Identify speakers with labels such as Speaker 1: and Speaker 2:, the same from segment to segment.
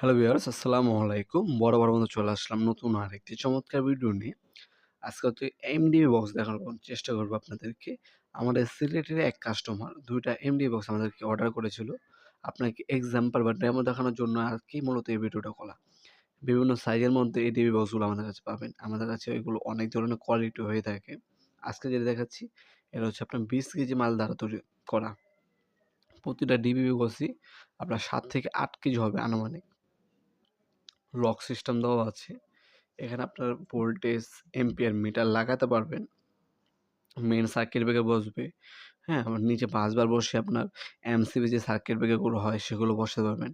Speaker 1: Hello viewers আসসালামু আলাইকুম। বড় বড় মতো চলে আসলাম নতুন আরেকটি চমৎকার ভিডিও নিয়ে। আজকে হচ্ছে এমডিবি বক্স দেখানোর চেষ্টা করব আপনাদেরকে। আমাদের সিলেটের এক কাস্টমার দুইটা এমডিবি বক্স আমাদেরকে অর্ডার করেছিল। আপনাকে এক্সাম্পল বা ডেমো দেখানোর জন্য আর কি মূলত এই ভিডিওটা করা। বিভিন্ন সাইজের মধ্যে এই ডিবি বক্সগুলো আমাদের কাছে পাবেন। আমাদের কাছে এগুলো অনেক ধরনের কোয়ালিটি হয়ে থাকে। আজকে যেটা দেখাচ্ছি, এটা হচ্ছে আপনার বিশ কেজি মাল দ্বারা তৈরি করা। প্রতিটা ডিবি বক্সই আপনার সাত থেকে আট কেজি হবে আনুমানিক। লক সিস্টেম দেওয়া আছে। এখানে আপনার ভোল্টেজ এম্পিয়ার মিটার লাগাতে পারবেন। মেন সার্কিট ব্রেকার বসবে। হ্যাঁ আবার নিচে পাঁচবার বসে আপনার এমসিবি যে সার্কিট ব্রেকারগুলো হয়, সেগুলো বসাতে পারবেন।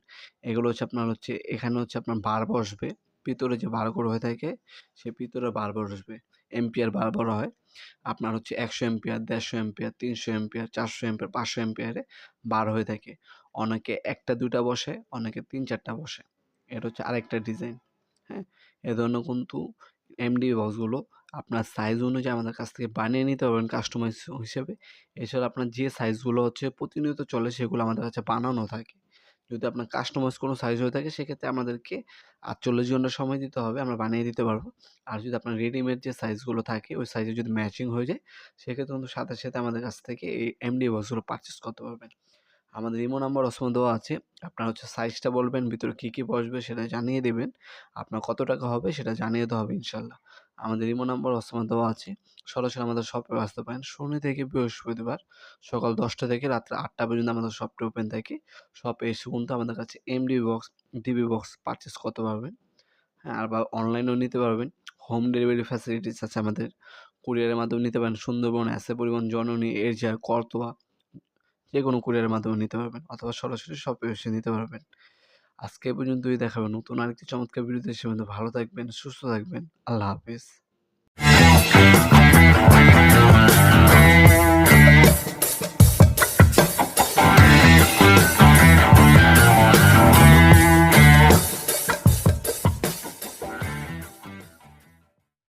Speaker 1: এগুলো হচ্ছে আপনার হচ্ছে, এখানে হচ্ছে আপনার বার বসবে। ভিতরে যে বারগুলো হয়ে থাকে, সে ভিতরে বার বসবে। এম্পিয়ার বার বড় হয়। আপনার হচ্ছে একশো এম্পিয়ার দেড়শো এম্পিয়ার তিনশো এম্পিয়ার চারশো এম্পিয়ার পাঁচশো এম্পিয়ারে বার হয়ে থাকে। অনেকে একটা দুটা বসে, অনেকে তিন, চারটা বসে। এটা হচ্ছে আরেকটা ডিজাইন। হ্যাঁ? এ ধরনের কিন্তু এমডি বক্সগুলো আপনার সাইজ অনুযায়ী আমাদের কাছ থেকে বানিয়ে নিতে পারবেন কাস্টমাইজ হিসেবে। এছাড়া আপনার যে সাইজগুলো হচ্ছে প্রতিনিয়ত চলে সেগুলো আমাদের কাছে বানানো থাকে। যদি আপনার কাস্টমাইজ কোনো সাইজ হয়ে থাকে সেক্ষেত্রে আমাদেরকে আটচল্লিশ ঘণ্টা সময় দিতে হবে, আমরা বানিয়ে দিতে পারব। আর যদি আপনার রেডিমেড যে সাইজগুলো থাকে, ওই সাইজে যদি ম্যাচিং হয়ে যায়, সেক্ষেত্রে কিন্তু সাথে সাথে আমাদের কাছ থেকে এই এমডি বক্সগুলো পারচেস করতে পারবেন। আমাদের ইমো নাম্বার অসময় দেওয়া আছে। আপনার হচ্ছে সাইজটা বলবেন, ভিতরে কী কী বসবে সেটা জানিয়ে দেবেন। আপনার কত টাকা হবে সেটা জানিয়ে দেওয়া হবে ইনশাল্লাহ আমাদের ইমো নাম্বার অসময় দেওয়া আছে। সরাসরি আমাদের শপে আসতে পারেন। শনি থেকে বৃহস্পতিবার সকাল দশটা থেকে রাত্রে আটটা পর্যন্ত আমাদের শপটা ওপেন থাকে। শপে এসে কিন্তু আমাদের কাছে MD box DB box purchase করতে পারবেন। হ্যাঁ আর বা অনলাইনেও নিতে পারবেন। হোম ডেলিভারি ফ্যাসিলিটিস আছে আমাদের। কুরিয়ারের মাধ্যমে নিতে পারেন। সুন্দরবন অ্যাসে পরিবহন, জননী এরজার করতোয়া যে কোনো কুরিয়ারের মাধ্যমে নিতে পারবেন অথবা সরাসরি শপে এসে নিতে পারবেন। আজকে পর্যন্তই দেখাবেন নতুন আরেকটি চমৎকার বিরুদ্ধে সে ভালো থাকবেন, সুস্থ থাকবেন। আল্লাহ হাফিজ।